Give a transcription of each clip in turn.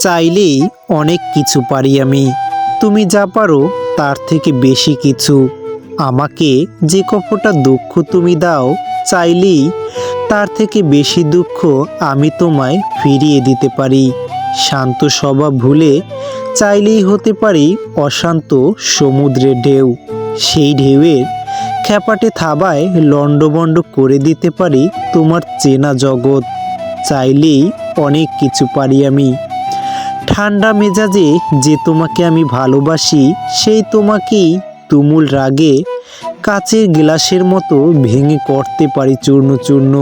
চাইলেই অনেক কিছু পারি আমি। তুমি যা পারো, তার থেকে বেশি কিছু। আমাকে যে কপটা দুঃখ তুমি দাও, চাইলেই তার থেকে বেশি দুঃখ আমি তোমায় ফিরিয়ে দিতে পারি। শান্ত স্বভাব ভুলে চাইলেই হতে পারি অশান্ত সমুদ্রের ঢেউ। সেই ঢেউয়ের খ্যাপাটে থাবায় লণ্ডভণ্ড করে দিতে পারি তোমার চেনা জগৎ। চাইলেই অনেক কিছু পারি আমি। ঠান্ডা মেজাজে যে তোমাকে আমি ভালোবাসি, সেই তোমাকেই তুমুল রাগে কাচের গ্লাসের মতো ভেঙে করতে পারি চূর্ণ চূর্ণ।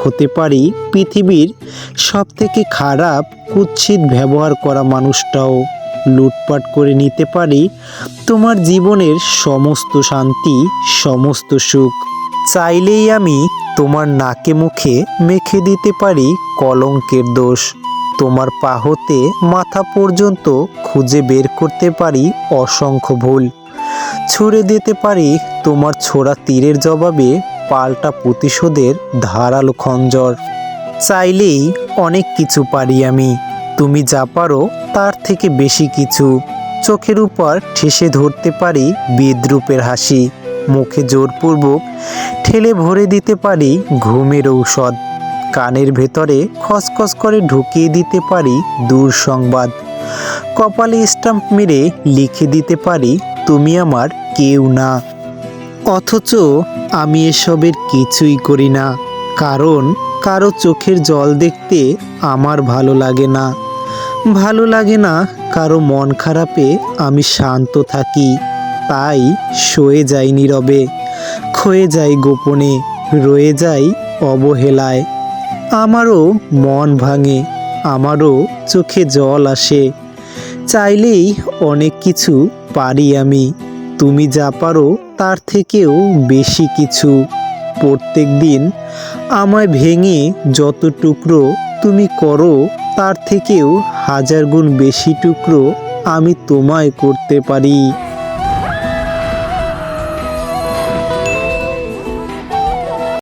হতে পারি পৃথিবীর সব থেকে খারাপ, কুৎসিত ব্যবহার করা মানুষটাও। লুটপাট করে নিতে পারি তোমার জীবনের সমস্ত শান্তি, সমস্ত সুখ। চাইলেই আমি তোমার নাকে মুখে মেখে দিতে পারি কলঙ্কের দোষ। তোমার পা হতে মাথা পর্যন্ত খুঁজে বের করতে পারি অসংখ্য ভুল। ছুড়ে দিতে পারি তোমার ছোড়া তীরের জবাবে পাল্টা প্রতিশোধের ধারালো খঞ্জর। চাইলেই অনেক কিছু পারি আমি। তুমি যা পারো তার থেকে বেশি কিছু। চোখের উপর ঠেসে ধরতে পারি বিদ্রুপের হাসি। মুখে জোরপূর্বক ঠেলে ভরে দিতে পারি ঘুমের ঔষধ। কানের ভেতরে খসখস করে ঢুকিয়ে দিতে পারি দূর সংবাদ কপালে স্টাম্প মেরে লিখে দিতে পারি, তুমি আমার কেউ না। অথচ আমি এসবের কিছুই করি না, কারণ কারও চোখের জল দেখতে আমার ভালো লাগে না। ভালো লাগে না কারও মন খারাপে আমি শান্ত থাকি, তাই সয়ে যাই নীরবে। ক্ষয়ে যাই গোপনে, রয়ে যাই অবহেলায়। আমারও মন ভাঙে, আমারও চোখে জল আসে। চাইলেই অনেক কিছু পারি আমি, তুমি যা পারো তার থেকেও বেশি কিছু। প্রত্যেক দিন আমায় ভেঙে যত টুকরো তুমি করো, তার থেকেও হাজার গুণ বেশি টুকরো আমি তোমায় করতে পারি।